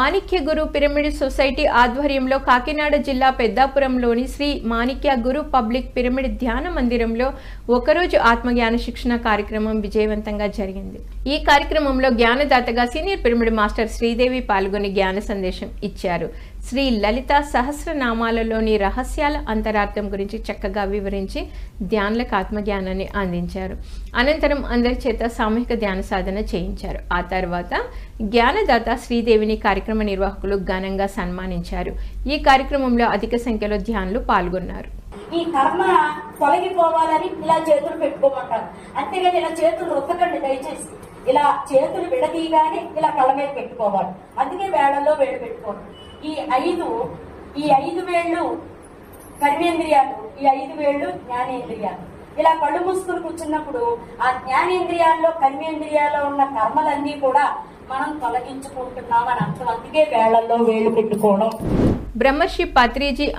మాణిక్య గురు pyramid society ఆధ్వర్యంలో కాకినాడ జిల్లా పెద్దాపురంలోని శ్రీ మాణిక్య గురు పబ్లిక్ పిరమిడ్ ధ్యాన మందిరంలో ఒకరోజు ఆత్మజ్ఞాన శిక్షణ కార్యక్రమం విజయవంతంగా జరిగింది. ఈ కార్యక్రమంలో జ్ఞానదాతగా సీనియర్ పిరమిడ్ మాస్టర్ శ్రీదేవి పాల్గొని జ్ఞాన సందేశం ఇచ్చారు. శ్రీ లలిత సహస్రనామాలలోని రహస్యాల అంతరార్థం గురించి చక్కగా వివరించి ధ్యానులకు ఆత్మజ్ఞానాన్ని అందించారు. అనంతరం అందరి చేత సామూహిక ధ్యాన సాధన చేయించారు. ఆ తర్వాత జ్ఞానదాత శ్రీదేవిని కార్యక్రమ నిర్వాహకులు ఘనంగా సన్మానించారు. ఈ కార్యక్రమంలో అధిక సంఖ్యలో ధ్యానులు పాల్గొన్నారు. ఈ కర్మ తొలగిపోవాలని ఇలా చేతులు పెట్టుకోమంటారు. అంతేగాని ఇలా చేతులు రుద్దకండి దయచేసి. ఇలా చేతులు విడదీయగానే ఇలా కళ్ళ మీద పెట్టుకోవాలి. అందుకే వేళల్లో వేళ్ళు పెట్టుకోండి. ఈ ఐదు ఈ ఐదు వేళ్ళు కర్మేంద్రియాలు ఈ ఐదు వేళ్ళు జ్ఞానేంద్రియాలు. ఇలా కళ్ళు మూసుకుని కూర్చున్నప్పుడు ఆ జ్ఞానేంద్రియాల్లో కర్మేంద్రియాల్లో ఉన్న కర్మలన్నీ కూడా మనం తొలగించుకుంటున్నాం అని అర్థం. అందుకే వేళల్లో వేళ్ళు పెట్టుకోవడం. బ్రహ్మశ్రీ పత్రిజీ